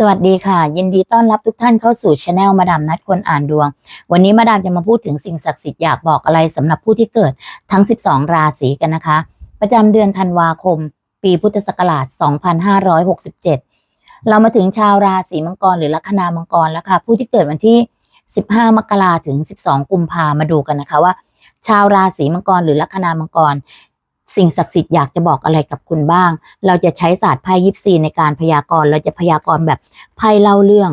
สวัสดีค่ะ ยินดีต้อนรับทุกท่านเข้าสู่ช anel มาดามนัดคนอ่านดวง วันนี้มาดามจะมาพูดถึงสิ่งศักดิ์สิทธิ์อยากบอกอะไรสำหรับผู้ที่เกิดทั้ง 12 ราศีกันนะคะ ประจำเดือนธันวาคม ปีพุทธศักราช 2567 เรามาถึงชาวราศีมังกรหรือลัคนามังกรแล้วค่ะ ผู้ที่เกิดวันที่ 15 มกราถึง 12 กุมภามาดูกันนะคะว่า ชาวราศีมังกรหรือลัคนามังกร สิ่งศักดิ์สิทธิ์อยากจะบอกอะไรกับคุณบ้าง เราจะใช้ศาสตร์ไพ่ยิปซีในการพยากรณ์ เราจะพยากรณ์แบบไพ่เล่าเรื่อง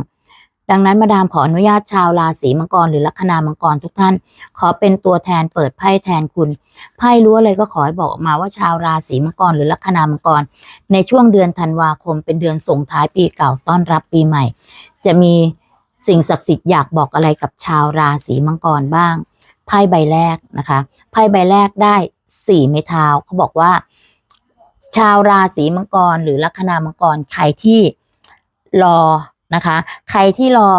ดังนั้นมาดามขออนุญาตชาวราศีมังกรหรือลัคนามังกรทุกท่าน ขอเป็นตัวแทนเปิดไพ่แทนคุณไพ่รู้อะไรก็ขอให้บอกออกมาว่าชาวราศีมังกรหรือลัคนามังกร ในช่วงเดือนธันวาคม เป็นเดือนส่งท้ายปีเก่าต้อนรับปีใหม่ จะมีสิ่งศักดิ์สิทธิ์อยากบอกอะไรกับชาวราศีมังกรบ้างไพ่ใบแรกนะคะไพ่ใบแรกได้ สี่ไม้เท้าเขาบอกว่า ชาวราศีมังกรหรือลัคนามังกรใครที่รอนะคะ ใครที่รอ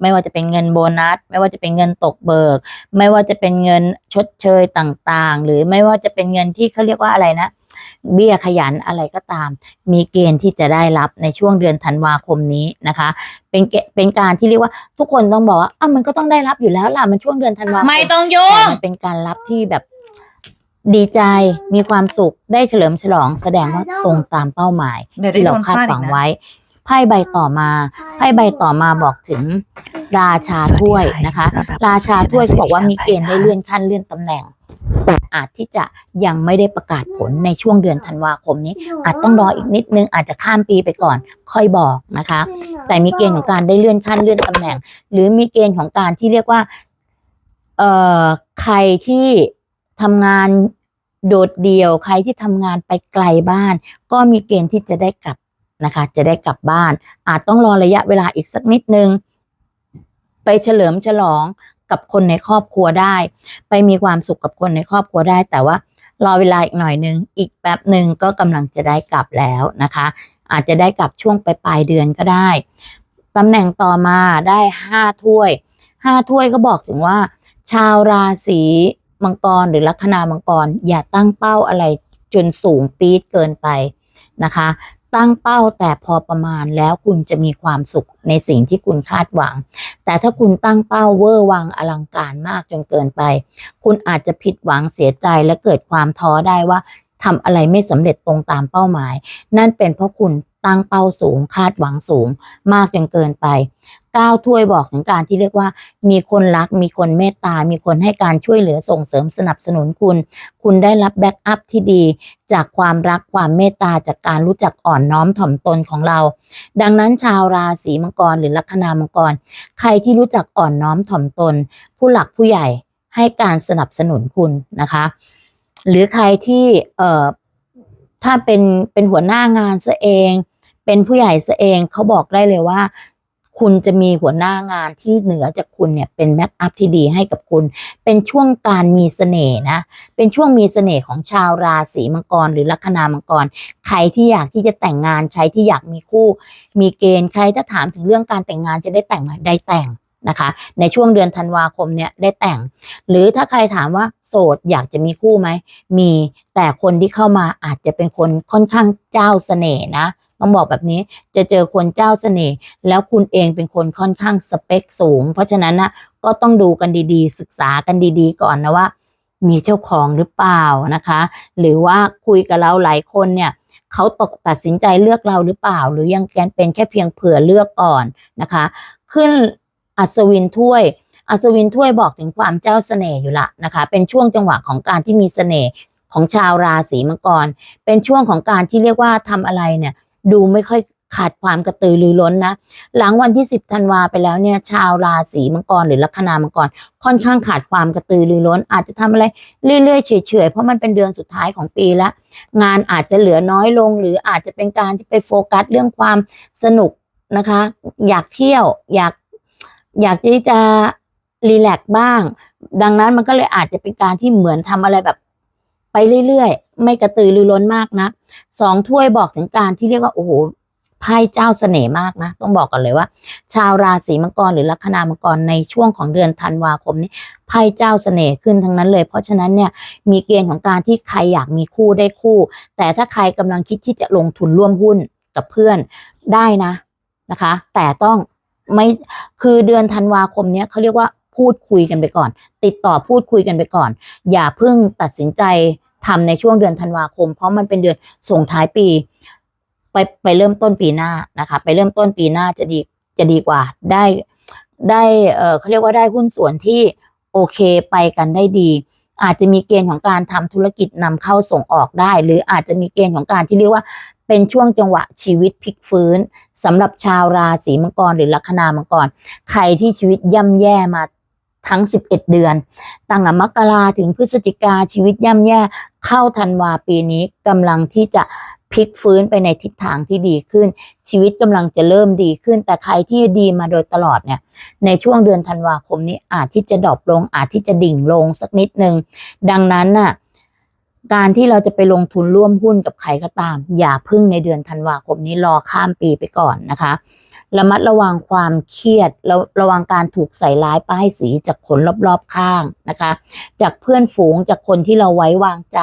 ไม่ว่าจะเป็นเงินโบนัส ไม่ว่าจะเป็นเงินตกเบิก ไม่ว่าจะเป็นเงินชดเชยต่างๆ หรือไม่ว่าจะเป็นเงินที่เขาเรียกว่าอะไรนะเบี้ยขยันอะไรก็ตาม มีเกณฑ์ที่จะได้รับในช่วงเดือนธันวาคมนี้นะคะ เป็นเกเป็นการที่เรียกว่าทุกคนต้องบอกว่าอ้าวมันก็ต้องได้รับอยู่แล้วล่ะมันช่วงเดือนธันวาคมไม่ต้องยุ่แต่งมันเป็นการรับที่แบบ ดีใจมีความสุขได้เฉลิมฉลองแสดงว่าตรงตามเป้าหมายเดี๋ยวได้ที่เราโดนคาดฟาดหวังอีกนะไว้ไพ่ใบต่อมาไพ่ใบต่อมาบอกถึง ราชาถ้วยนะคะ ราชาถ้วยเขาบอกว่ามีเกณฑ์ได้เลื่อนขั้นเลื่อนตำแหน่งแต่อาจที่จะยังไม่ได้ประกาศผลในช่วงเดือนธันวาคมนี้ อาจต้องรออีกนิดนึงอาจจะข้ามปีไปก่อน ค่อยบอกนะคะ แต่มีเกณฑ์ของการได้เลื่อนขั้นเลื่อนตำแหน่ง หรือมีเกณฑ์ของการที่เรียกว่า เอ่อใครที่ทำงาน โดดเดี่ยวใครที่ทำงานไปไกลบ้าน ก็มีเกณฑ์ที่จะได้กลับนะคะ จะได้กลับบ้าน อาจต้องรอระยะเวลาอีกสักนิดนึง ไปเฉลิมฉลองกับคนในครอบครัวได้ ไปมีความสุขกับคนในครอบครัวได้ แต่ว่ารอเวลาอีกหน่อยนึง อีกแป๊บหนึ่งก็กำลังจะได้กลับแล้วนะคะ อาจจะได้กลับช่วงปลายปลายเดือนก็ได้ตำแหน่งต่อมาได้ห้าถ้วยห้าถ้วยก็บอกถึงว่า ชาวราศี มังกรหรือลัคนามังกร อย่าตั้งเป้าอะไรจนสูงปี๊ดเกินไปนะคะ ตั้งเป้าแต่พอประมาณแล้วคุณจะมีความสุขในสิ่งที่คุณคาดหวัง แต่ถ้าคุณตั้งเป้าเวอร์วังอลังการมากจนเกินไป คุณอาจจะผิดหวังเสียใจและเกิดความท้อได้ว่าทำอะไรไม่สำเร็จตรงตามเป้าหมาย นั่นเป็นเพราะคุณตั้งเป้าสูงคาดหวังสูงมากจนเกินไป ก้าถ้วยบอกถึงการที่เรียกว่า มีคนรัก มีคนเมตตา มีคนให้การช่วยเหลือส่งเสริมสนับสนุนคุณ คุณได้รับแบ็กอัพที่ดี จากความรักความเมตตาจากการรู้จักอ่อนน้อมถ่อมตนของเรา ดังนั้นชาวราศีมังกรหรือลัคนามังกร ใครที่รู้จักอ่อนน้อมถ่อมตน ผู้หลักผู้ใหญ่ให้การสนับสนุนคุณนะคะ หรือใครที่เอ่อถ้าเป็นเป็นหัวหน้างานซะเอง เป็นผู้ใหญ่ซะเองเขาบอกได้เลยว่า คุณจะมีหัวหน้างานที่เหนือจากคุณเนี่ยเป็นแบ็กอัพที่ดีให้กับคุณ เป็นช่วงการมีเสน่ห์นะ เป็นช่วงมีเสน่ห์ของชาวราศีมังกร หรือลัคนามังกร ใครที่อยากที่จะแต่งงาน ใครที่อยากมีคู่ มีเกณฑ์ ใครถ้าถามถึงเรื่องการแต่งงานจะได้แต่งไหมได้แต่งนะคะในช่วงเดือนธันวาคมเนี่ยได้แต่ง หรือถ้าใครถามว่าโสดอยากจะมีคู่ไหม มีแต่คนที่เข้ามาอาจจะเป็นคนค่อนข้างเจ้าเสน่ห์นะ ต้องบอกแบบนี้จะเจอคนเจ้าเสน่ห์แล้วคุณเองเป็นคนค่อนข้างสเปคสูง เพราะฉะนั้นนะก็ต้องดูกันดีๆ ศึกษากันดีๆ ก่อนนะว่า มีเจ้าของหรือเปล่านะคะ หรือว่าคุยกับเราหลายคนเนี่ยเขาตกตัดสินใจเลือกเราหรือเปล่า หรือยังแกนเป็นแค่เพียงเผื่อเลือกก่อนนะคะ ขึ้นอัศวินถ้วยอัศวินถ้วยบอกถึงความเจ้าเสน่ห์อยู่ละนะคะ เป็นช่วงจังหวะของการที่มีเสน่ห์ของชาวราศีมังกร เป็นช่วงของการที่เรียกว่าทำอะไรเนี่ย ดูไม่ค่อยขาดความกระตือรือร้นนะ หลังวันที่ 10ธันวาไปแล้วเนี่ย ชาวราศีมังกรหรือลัคนามังกรค่อนข้างขาดความกระตือรือร้น อาจจะทำอะไรเรื่อยๆเฉยๆเพราะมันเป็นเดือนสุดท้ายของปีแล้ว งานอาจจะเหลือน้อยลง หรืออาจจะเป็นการที่ไปโฟกัสเรื่องความสนุกนะคะ อยากเที่ยวอยากอยากที่จะรีแลกบ้าง ดังนั้นมันก็เลยอาจจะเป็นการที่เหมือนทำอะไรแบบ ไปเรื่อยๆ ไม่กระตือรือร้นมากนะสองถ้วยบอกถึงการที่เรียกว่าโอ้โหไพ่เจ้าเสน่ห์มากนะ ต้องบอกกันเลยว่า ชาวราศีมังกรหรือลัคนามังกรในช่วงของเดือนธันวาคมนี้ไพ่เจ้าเสน่ห์ขึ้นทั้งนั้นเลย เพราะฉะนั้นเนี่ยมีเกณฑ์ของการที่ใครอยากมีคู่ได้คู่ แต่ถ้าใครกำลังคิดที่จะลงทุนร่วมหุ้นกับเพื่อนได้นะนะคะ แต่ต้องไม่คือเดือนธันวาคมเนี้ยเขาเรียกว่าพูดคุยกันไปก่อน ติดต่อพูดคุยกันไปก่อน อย่าเพิ่งตัดสินใจ ทำในช่วงเดือนธันวาคม เพราะมันเป็นเดือนส่งท้ายปี ไปไปเริ่มต้นปีหน้านะคะ ไปเริ่มต้นปีหน้าจะดีจะดีกว่า ได้ได้เออเขาเรียกว่าได้หุ้นส่วนที่โอเคไปกันได้ดี อาจจะมีเกณฑ์ของการทำธุรกิจนำเข้าส่งออกได้ หรืออาจจะมีเกณฑ์ของการที่เรียกว่าเป็นช่วงจังหวะชีวิตพลิกฟื้นสำหรับชาวราศีมังกรหรือลัคนามังกร ใครที่ชีวิตย่ำแย่มา ทั้ง 11 เดือน ตั้งแต่มกราถึงพฤศจิกาชีวิตย่ำแย่เข้าธันวาปีนี้กำลังที่จะพลิกฟื้นไปในทิศทางที่ดีขึ้น ชีวิตกำลังจะเริ่มดีขึ้น แต่ใครที่ดีมาโดยตลอดเนี่ยในช่วงเดือนธันวาคมนี้อาจที่จะดรอปลง อาจที่จะดิ่งลงสักนิดนึง ดังนั้นน่ะการที่เราจะไปลงทุนร่วมหุ้นกับใครก็ตาม อย่าพึ่งในเดือนธันวาคมนี้รอข้ามปีไปก่อนนะคะ ระมัดระวังความเครียดระระวังการถูกใส่ร้ายป้ายสีจากคนรอบๆข้างนะคะ จากเพื่อนฝูงจากคนที่เราไว้วางใจ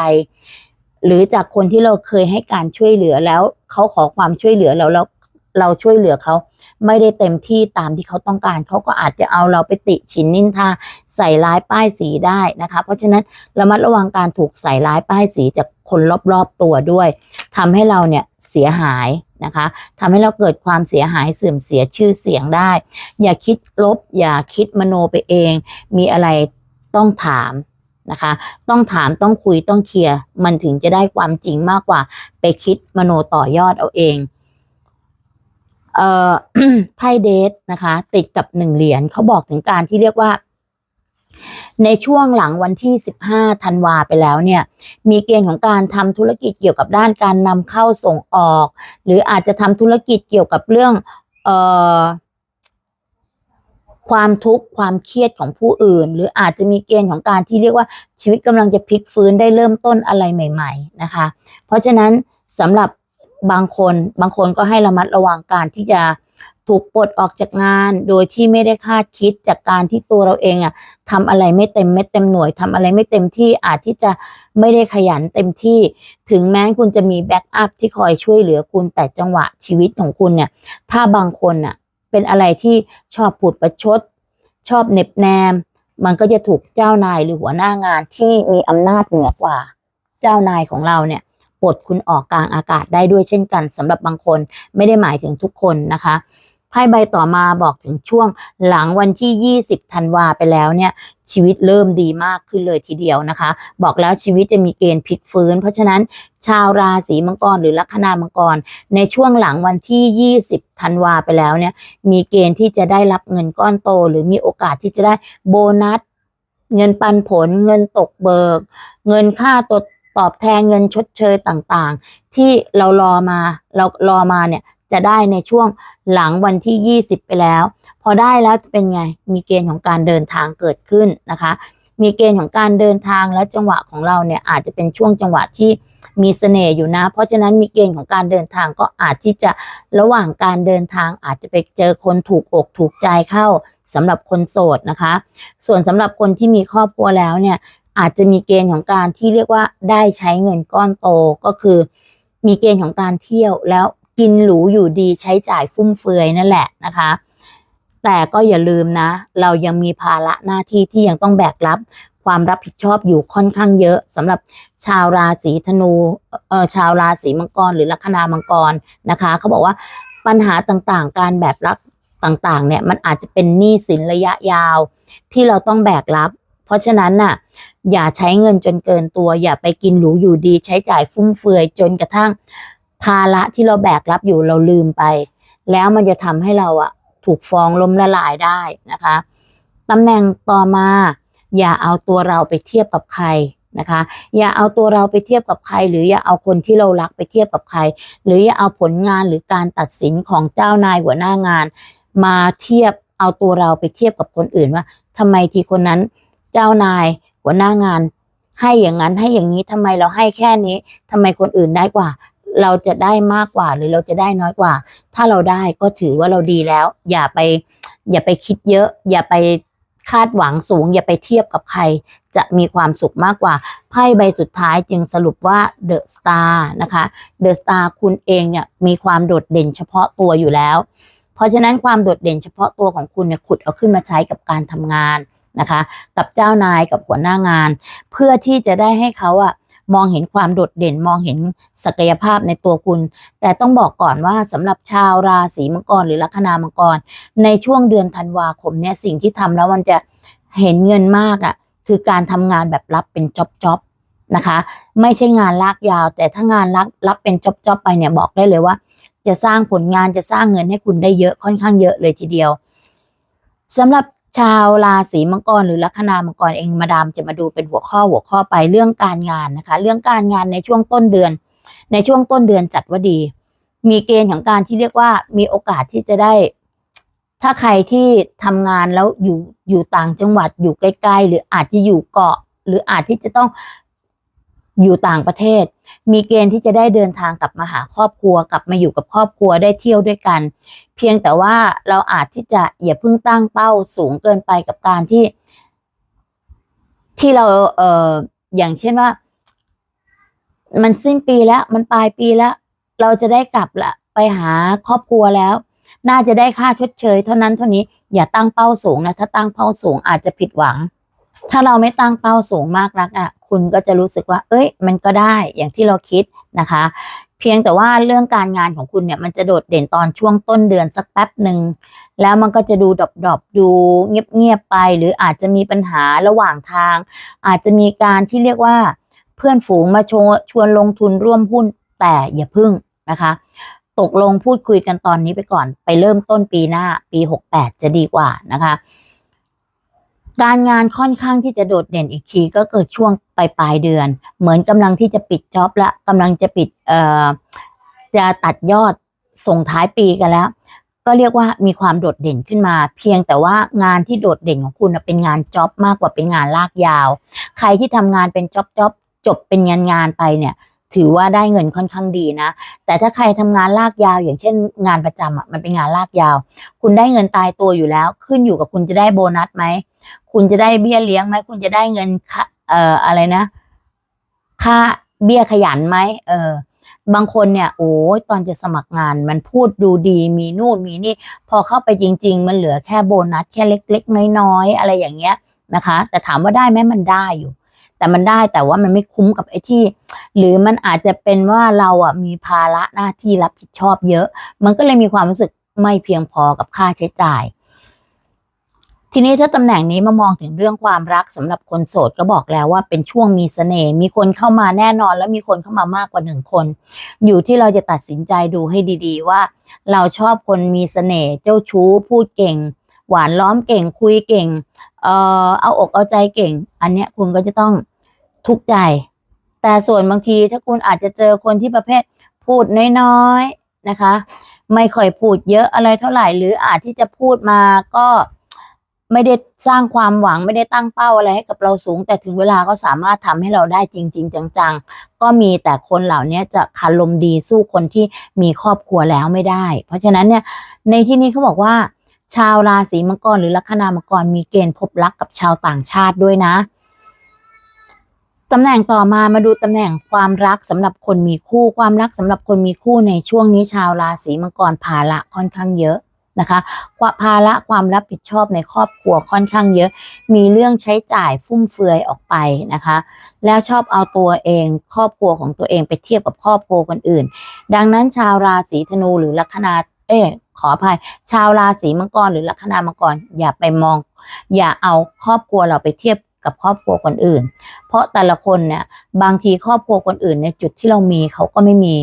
หรือจากคนที่เราเคยให้การช่วยเหลือแล้วเขาขอความช่วยเหลือเราแล้วเราช่วยเหลือเขาไม่ได้เต็มที่ตามที่เขาต้องการ เขาก็อาจจะเอาเราไปติฉินนินทาใส่ร้ายป้ายสีได้นะคะ เพราะฉะนั้นระมัดระวังการถูกใส่ร้ายป้ายสีจากคนรอบๆตัวด้วยทำให้เราเนี่ยเสียหาย นะคะทำให้เราเกิดความเสียหายเสื่อมเสียชื่อเสียงได้ อย่าคิดลบ อย่าคิดมโนไปเอง มีอะไรต้องถามนะคะ ต้องถามต้องคุยต้องเคลียร์มันถึงจะได้ความจริงมากกว่า ไปคิดมโนต่อยอดเอาเองเอ่อไพ่เดทนะคะ ติดกับหนึ่งเหรียญเขาบอกถึงการที่เรียกว่า ในช่วงหลังวันที่ 15 ธันวาไปแล้วเนี่ย มีเกณฑ์ของการทำธุรกิจเกี่ยวกับด้านการนำเข้าส่งออก หรืออาจจะทำธุรกิจเกี่ยวกับเรื่องเอ่อความทุกข์ความเครียดของผู้อื่น หรืออาจจะมีเกณฑ์ของการที่เรียกว่าชีวิตกำลังจะพลิกฟื้นได้เริ่มต้นอะไรใหม่ ๆนะคะ เพราะฉะนั้นสำหรับบางคนบางคนก็ให้ระมัดระวังการที่จะ ถูกปลดออกจากงานโดยที่ไม่ได้คาดคิดจากการที่ตัวเราเองอะทำอะไรไม่เต็มเม็ดเต็มหน่วยทำอะไรไม่เต็มที่อาจที่จะไม่ได้ขยันเต็มที่ ถึงแม้คุณจะมีแบ็กอัพที่คอยช่วยเหลือคุณแต่จังหวะชีวิตของคุณเนี่ย ถ้าบางคนอะเป็นอะไรที่ชอบพูดประชด ชอบเน็บแนม มันก็จะถูกเจ้านายหรือหัวหน้างานที่มีอำนาจเหนือกว่า เจ้านายของเราเนี่ยปลดคุณออกกลางอากาศได้ด้วยเช่นกันสำหรับบางคนไม่ได้หมายถึงทุกคนนะคะ ไพ่ใบต่อมาบอกถึงช่วงหลังวันที่ 20ธันวาไปแล้วเนี่ยชีวิตเริ่มดีมากขึ้นเลยทีเดียวนะคะ บอกแล้วชีวิตจะมีเกณฑ์พลิกฟื้น เพราะฉะนั้นชาวราศีมังกรหรือลัคนามังกร ในช่วงหลังวันที่ 20ธันวาไปแล้วเนี่ยมีเกณฑ์ที่จะได้รับเงินก้อนโต หรือมีโอกาสที่จะได้โบนัส เงินปันผล เงินตกเบิก เงินค่าตดตอบแทนเงินชดเชยต่างๆ ที่เรารอมาเรารอมาเนี่ย จะได้ในช่วงหลังวันที่ 20 ไปแล้ว พอได้แล้วเป็นไงมีเกณฑ์ของการเดินทางเกิดขึ้นนะคะ มีเกณฑ์ของการเดินทางและจังหวะของเราเนี่ยอาจจะเป็นช่วงจังหวะที่มีเสน่ห์อยู่นะ เพราะฉะนั้นมีเกณฑ์ของการเดินทางก็อาจที่จะระหว่างการเดินทางอาจจะไปเจอคนถูกอกถูกใจเข้าสำหรับคนโสดนะคะ ส่วนสำหรับคนที่มีครอบครัวแล้วเนี่ยอาจจะมีเกณฑ์ของการที่เรียกว่าได้ใช้เงินก้อนโตก็คือ มีเกณฑ์ของการเที่ยวแล้ว กินหรูอยู่ดีใช้จ่ายฟุ่มเฟือยนั่นแหละนะคะ แต่ก็อย่าลืมนะ เรายังมีภาระหน้าที่ที่ยังต้องแบกรับความรับผิดชอบอยู่ค่อนข้างเยอะสำหรับชาวราศีธนูเอ่อชาวราศีมังกรหรือลัคนามังกรนะคะเขาบอกว่าปัญหาต่างๆ การแบกรับต่างๆ เนี่ยมันอาจจะเป็นหนี้สินระยะยาว ที่เราต้องแบกรับ เพราะฉะนั้นน่ะอย่าใช้เงินจนเกินตัว อย่าไปกินหรูอยู่ดี ใช้จ่ายฟุ่มเฟือยจนกระทั่ง ภาระที่เราแบกรับอยู่เราลืมไป แล้วมันจะทำให้เราอะถูกฟ้องล้มละลายได้นะคะตำแหน่งต่อมา อย่าเอาตัวเราไปเทียบกับใครนะคะ อย่าเอาตัวเราไปเทียบกับใคร หรืออย่าเอาคนที่เรารักไปเทียบกับใคร หรืออย่าเอาผลงานหรือการตัดสินของเจ้านายหัวหน้างาน มาเทียบเอาตัวเราไปเทียบกับคนอื่นว่าทำไมทีคนนั้นเจ้านายหัวหน้างาน ให้อย่างนั้นให้อย่างนี้ทำไมเราให้แค่นี้ทำไมคนอื่นได้กว่า เราจะได้มากกว่าหรือเราจะได้น้อยกว่า ถ้าเราได้ก็ถือว่าเราดีแล้ว อย่าไป อย่าไปคิดเยอะ อย่าไปคาดหวังสูง อย่าไปเทียบกับใคร จะมีความสุขมากกว่าไพ่ใบสุดท้ายจึงสรุปว่าเดอะสตาร์นะคะเดอะสตาร์คุณเองเนี่ยมีความโดดเด่นเฉพาะตัวอยู่แล้ว เพราะฉะนั้นความโดดเด่นเฉพาะตัวของคุณเนี่ยขุดเอาขึ้นมาใช้กับการทำงานนะคะ กับเจ้านายกับหัวหน้างาน เพื่อที่จะได้ให้เขาอะ มองเห็นความโดดเด่นมองเห็นศักยภาพในตัวคุณ แต่ต้องบอกก่อนว่าสำหรับชาวราศีมังกรหรือลัคนามังกร ในช่วงเดือนธันวาคมเนี่ยสิ่งที่ทำแล้วมันจะเห็นเงินมากอะ่ะคือการทำงานแบบรับเป็นจ็อบจ็อบๆนะคะ ไม่ใช่งานลากยาว แต่ถ้างานรับรับเป็นจ็อบจ็อบๆไปเนี่ยบอกได้เลยว่า จะสร้างผลงานจะสร้างเงินให้คุณได้เยอะค่อนข้างเยอะเลยทีเดียวสำหรับ ชาวราศีมังกรหรือลัคนามังกรเองมาดามจะมาดูเป็นหัวข้อหัวข้อไปเรื่องการงานนะคะ เรื่องการงานในช่วงต้นเดือน ในช่วงต้นเดือนจัดว่าดี มีเกณฑ์ของการที่เรียกว่ามีโอกาสที่จะได้ ถ้าใครที่ทำงานแล้วอยู่อยู่ต่างจังหวัดอยู่ใกล้ๆ หรืออาจจะอยู่เกาะ หรืออาจที่จะต้อง อยู่ต่างประเทศ มีเกณฑ์ที่จะได้เดินทางกลับมาหาครอบครัว กลับมาอยู่กับครอบครัวได้เที่ยวด้วยกัน เพียงแต่ว่าเราอาจที่จะอย่าเพิ่งตั้งเป้าสูงเกินไปกับการที่ ที่เราเอ่ออย่างเช่นว่า มันสิ้นปีแล้วมันปลายปีแล้ว เราจะได้กลับละไปหาครอบครัวแล้ว น่าจะได้ค่าชดเชย เท่านั้นเท่านี้อย่าตั้งเป้าสูงนะถ้าตั้งเป้าสูงอาจจะผิดหวัง ถ้าเราไม่ตั้งเป้าสูงมากนักอะคุณก็จะรู้สึกว่า เอ้ย มันก็ได้อย่างที่เราคิดนะคะ เพียงแต่ว่าเรื่องการงานของคุณเนี่ยมันจะโดดเด่นตอนช่วงต้นเดือนสักแป๊บหนึ่งแล้วมันก็จะดูดรอปๆดูเงียบๆไป หรืออาจจะมีปัญหาระหว่างทาง อาจจะมีการที่เรียกว่าเพื่อนฝูงมาชวนชวนลงทุนร่วมหุ้นแต่อย่าพึ่งนะคะ ตกลงพูดคุยกันตอนนี้ไปก่อน ไปเริ่มต้นปีหน้าปี 68 จะดีกว่านะคะ การงานค่อนข้างที่จะโดดเด่นอีกทีก็เกิดช่วงปลายปลายเดือน เหมือนกำลังที่จะปิดจ็อบละกำลังจะปิดเอ่อจะตัดยอดส่งท้ายปีกันแล้ว ก็เรียกว่ามีความโดดเด่นขึ้นมา เพียงแต่ว่างานที่โดดเด่นของคุณเป็นงานจ็อบมากกว่าเป็นงานลากยาว ใครที่ทำงานเป็นจ็อบจ็อบจบเป็นงานงานไปเนี่ย ถือว่าได้เงินค่อนข้างดีนะ แต่ถ้าใครทำงานลากยาว อย่างเช่น งานประจำอะมันเป็นงานลากยาว คุณได้เงินตายตัวอยู่แล้ว ขึ้นอยู่กับคุณจะได้โบนัสไหมคุณจะได้เบี้ยเลี้ยงไหมคุณจะได้เงินค่าเอ่ออะไรนะ ค่าเบี้ยขยันไหมเออบางคนเนี่ย โอ้ยตอนจะสมัครงานมันพูดดูดีมีนู่นมีนี่ พอเข้าไปจริง ๆ มันเหลือแค่โบนัสแค่เล็ก ๆ น้อยๆอะไรอย่างเงี้ยนะคะ แต่ถามว่าได้ไหมมันได้อยู่ แต่มันได้แต่ว่ามันไม่คุ้มกับไอ้ที่ หรือมันอาจจะเป็นว่าเราอะมีภาระหน้าที่รับผิดชอบเยอะ มันก็เลยมีความรู้สึกไม่เพียงพอกับค่าใช้จ่าย ทีนี้ถ้าตำแหน่งนี้มามองถึงเรื่องความรักสำหรับคนโสดก็บอกแล้วว่าเป็นช่วงมีเสน่ห์มีคนเข้ามาแน่นอน แล้วมีคนเข้ามามากกว่าหนึ่งคน อยู่ที่เราจะตัดสินใจดูให้ดีๆ ว่า เราชอบคนมีเสน่ห์เจ้าชู้พูดเก่งหวานล้อมเก่งคุยเก่ง เอ่อเอาอกเอาใจเก่ง อันเนี้ยคุณก็จะต้อง ทุกข์ใจ แต่ส่วนบางทีถ้าคุณอาจจะเจอคนที่ประเภทพูดน้อยๆนะคะ ไม่ค่อยพูดเยอะอะไรเท่าไหร่ หรืออาจที่จะพูดมาก็ไม่ได้สร้างความหวังไม่ได้ตั้งเป้าอะไรให้กับเราสูง แต่ถึงเวลาก็สามารถทำให้เราได้จริง ๆ จังๆ ก็มีแต่คนเหล่านี้จะคารมดีสู้คนที่มีครอบครัวแล้วไม่ได้ เพราะฉะนั้นเนี่ยในที่นี้เขาบอกว่า ชาวราศีมังกรหรือลัคนามังกรมีเกณฑ์พบรักกับชาวต่างชาติด้วยนะ ตำแหน่งต่อมามาดูตำแหน่งความรักสำหรับคนมีคู่ความรักสำหรับคนมีคู่ในช่วงนี้ชาวราศีมังกรภาระค่อนข้างเยอะนะคะความภาระความรับผิดชอบในครอบครัวค่อนข้างเยอะ มีเรื่องใช้จ่ายฟุ่มเฟือยออกไปนะคะ แล้วชอบเอาตัวเองครอบครัวของตัวเองไปเทียบกับครอบครัวคนอื่น ดังนั้นชาวราศีธนูหรือลัคนาเอ๊ะขออภัย ชาวราศีมังกรหรือลัคนามังกรอย่าไปมอง อย่าเอาครอบครัวเราไปเทียบ กับครอบครัวคนอื่น เพราะแต่ละคนเนี่ยบางทีครอบครัวคนอื่น ในจุดที่เรามีเขาก็ไม่มี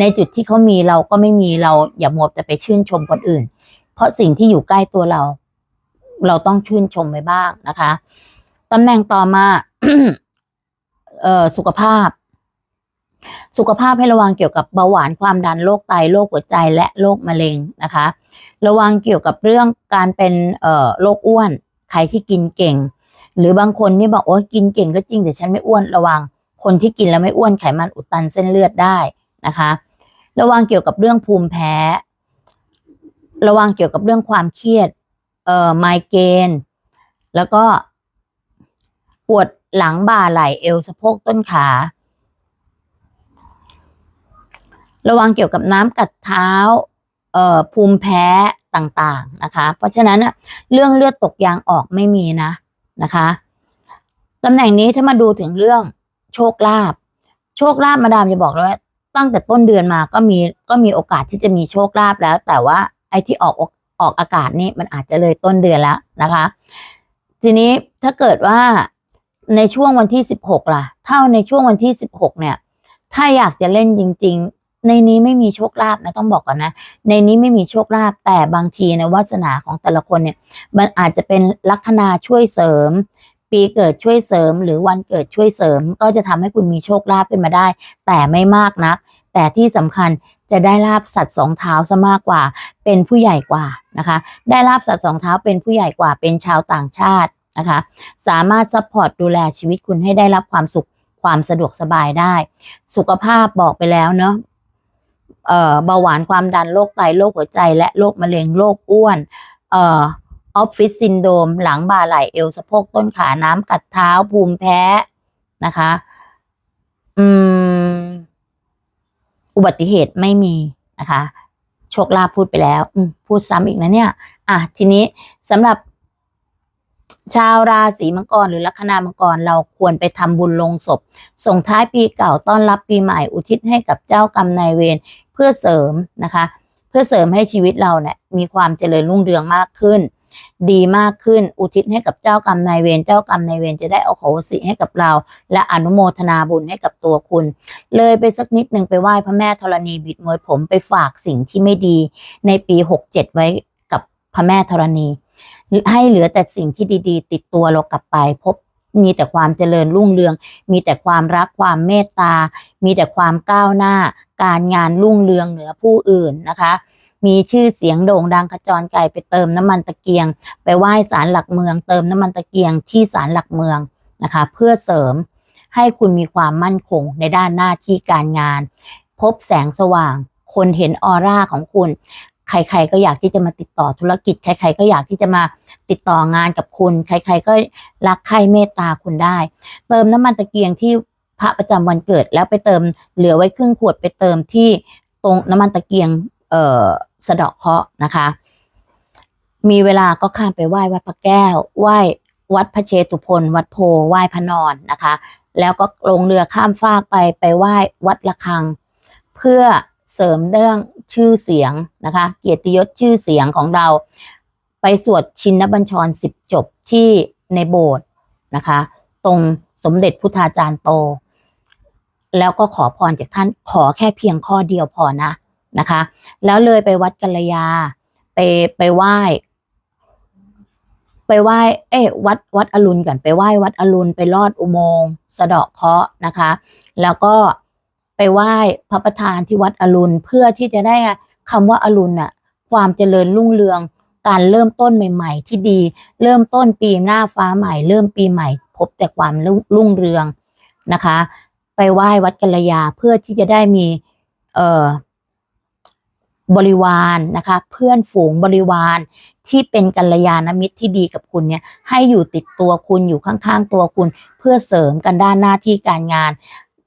ในจุดที่เขามีเราก็ไม่มีเราอย่ามัวแต่ไปชื่นชมคนอื่น เพราะสิ่งที่อยู่ใกล้ตัวเรา เราต้องชื่นชมไว้บ้างนะคะตำแหน่งต่อมาเอ่อสุขภาพ สุขภาพให้ระวังเกี่ยวกับเบาหวานความดันโรคไตโรคหัวใจและโรคมะเร็งนะคะ ระวังเกี่ยวกับเรื่องการเป็นเอ่อโรคอ้วน ใครที่กินเก่ง หรือบางคนนี่บอกโอ้กินเก่งก็จริงแต่ฉันไม่อ้วนระวัง คนที่กินแล้วไม่อ้วนไขมันอุดตันเส้นเลือดได้นะคะ ระวังเกี่ยวกับเรื่องภูมิแพ้ ระวังเกี่ยวกับเรื่องความเครียดเอ่อไมเกรนแล้วก็ปวดหลังบ่าไหล่เอวสะโพกต้นขา ระวังเกี่ยวกับน้ำกัดเท้าเอ่อภูมิแพ้ต่างๆนะคะ เพราะฉะนั้นน่ะเรื่องเลือดตกยางออกไม่มีนะ นะคะตำแหน่งนี้ถ้ามาดูถึงเรื่องโชคลาภโชคลาภมาดามจะบอกเลยว่าตั้งแต่ต้นเดือนมาก็มีก็มีโอกาสที่จะมีโชคลาภแล้ว แต่ว่าไอ้ที่ออกออกอากาศนี่มันอาจจะเลยต้นเดือนแล้วนะคะ ทีนี้ถ้าเกิดว่าในช่วงวันที่สิบหกล่ะถ้าในช่วงวันที่สิบหกเนี่ย ถ้าอยากจะเล่นจริง ๆ ในนี้ไม่มีโชคลาภนะต้องบอกก่อนนะ ในนี้ไม่มีโชคลาภแต่บางทีในวาสนาของแต่ละคนเนี่ย มันอาจจะเป็นลัคนาช่วยเสริม ปีเกิดช่วยเสริม หรือวันเกิดช่วยเสริม ก็จะทำให้คุณมีโชคลาภขึ้นมาได้ แต่ไม่มากนัก แต่ที่สำคัญจะได้ลาบสัตว์สองเท้าซะมากกว่า เป็นผู้ใหญ่กว่านะคะ ได้ลาบสัตว์สองเท้าเป็นผู้ใหญ่กว่าเป็นชาวต่างชาตินะคะ สามารถซัพพอร์ตดูแลชีวิตคุณให้ได้รับความสุขความสะดวกสบายได้ สุขภาพบอกไปแล้วเนาะ เบาหวานความดันโรคไตโรคหัวใจ และโรคมะเร็งโรคอ้วนออฟฟิศซินโดมหลังบ่าไหล่เอวสะโพกต้นขาน้ำกัดเท้าภูมิแพ้นะคะ อืม อุบัติเหตุไม่มีนะคะ โชคลาภพูดไปแล้วพูดซ้ำอีกนะเนี่ย อะ ทีนี้สำหรับชาวราศีมังกรหรือลัคนามังกรเราควรไปทำบุญลงศพ ส่งท้ายปีเก่าต้อนรับปีใหม่อุทิศให้กับเจ้ากรรมนายเวร พื่อเสริมนะคะ เพื่อเสริมให้ชีวิตเราเนี่ยมีความเจริญรุ่งเรืองมากขึ้น ดีมากขึ้นอุทิศให้กับเจ้ากรรมนายเวรเจ้ากรรมนายเวรจะได้เอาโหสิให้กับเรา และอนุโมทนาบุญให้กับตัวคุณ เลยไปสักนิดหนึ่งไปไหว้พระแม่ธรณีบิดมวยผมไปฝากสิ่งที่ไม่ดีในปี 67 ไว้กับพระแม่ธรณี ให้เหลือแต่สิ่งที่ดี ๆ ติดตัวเรากลับไปพบ มีแต่ความเจริญรุ่งเรือง มีแต่ความรักความเมตตา มีแต่ความก้าวหน้า การงานรุ่งเรืองเหนือผู้อื่นนะคะ มีชื่อเสียงโด่งดังขจรไกลไปเติมน้ำมันตะเกียง ไปไหว้ศาลหลักเมือง เติมน้ำมันตะเกียงที่ศาลหลักเมืองนะคะ เพื่อเสริมให้คุณมีความมั่นคงในด้านหน้าที่การงาน พบแสงสว่าง คนเห็นออร่าของคุณ ใคร ๆ ก็อยากที่จะมาติดต่อธุรกิจ ใคร ๆ ก็อยากที่จะมาติดต่องานกับคุณ ใคร ๆ ก็รักใครเมตตาคุณได้ เติมน้ำมันตะเกียงที่พระประจำวันเกิด แล้วไปเติมเหลือไว้ครึ่งขวดไปเติมที่ตรงน้ำมันตะเกียงเอ่อสะเดาะเคาะนะคะ มีเวลาก็ข้ามไปไหว้วัดพระแก้ว ไหว้วัดพระเชตุพนวัดโพไหว้พระนอนนะคะ แล้วก็ลงเรือข้ามฟากไปไปไหว้วัดระฆัง เพื่อ เสริมเรื่องชื่อเสียงนะคะ เกียรติยศชื่อเสียงของเรา ไปสวดชินบัญชรสิบจบที่ในโบสถ์นะคะ ตรงสมเด็จพุทธาจารย์โต แล้วก็ขอพรจากท่านขอแค่เพียงข้อเดียวพอนะนะคะ แล้วเลยไปวัดกัลยา ไปไปไหว้ไปไหว้ เอ้ยวัด วัดอรุณก่อน ไปไหว้วัดอรุณ ไปลอดอุโมงค์สะเดาะเคาะนะคะ แล้วก็ ไปไหว้พระประธานที่วัดอรุณ เพื่อที่จะได้คำว่าอรุณน่ะความเจริญรุ่งเรือง การเริ่มต้นใหม่ ๆ ที่ดี เริ่มต้นปีหน้าฟ้าใหม่ เริ่มปีใหม่ พบแต่ความรุ่งเรืองนะคะ ไปไหว้วัดกัลยาเพื่อที่จะได้มีเอ่อบริวารนะคะ เพื่อนฝูงบริวารที่เป็นกัลยาณมิตรที่ดีกับคุณเนี่ยให้อยู่ติดตัวคุณอยู่ข้างๆตัวคุณ เพื่อเสริมกันด้านหน้าที่การงาน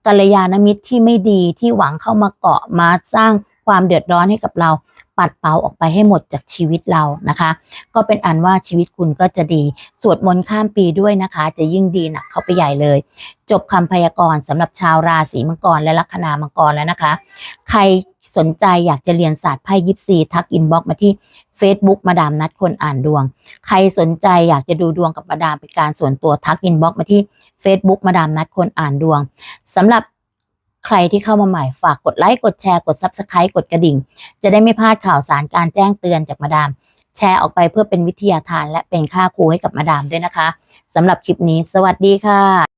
กัลยาณมิตรที่ไม่ดีที่หวังเข้ามาเกาะมาสร้างความเดือดร้อนให้กับเรา ปัดเป่าออกไปให้หมดจากชีวิตเรานะคะ ก็เป็นอันว่าชีวิตคุณก็จะดี สวดมนต์ข้ามปีด้วยนะคะ จะยิ่งดีหนักเข้าไปใหญ่เลย จบคำพยากรณ์สำหรับชาวราศีมังกรและลัคนามังกรแล้วนะคะ ใครสนใจอยากจะเรียนศาสตร์ไพ่ยิปซีทักอินบ็อกมาที่ Facebook มาดามนัดคนอ่านดวง ใครสนใจอยากจะดูดวงกับมาดามเป็นการส่วนตัวทักอินบ็อกมาที่ Facebook มาดามนัดคนอ่านดวงสำหรับ ใครที่เข้ามาใหม่ฝากกดไลค์กดแชร์กด Subscribe กดกระดิ่ง จะได้ไม่พลาดข่าวสารการแจ้งเตือนจากมาดาม แชร์ออกไปเพื่อเป็นวิทยาทาน และเป็นค่าครูให้กับมาดามด้วยนะคะสำหรับคลิปนี้ สวัสดีค่ะ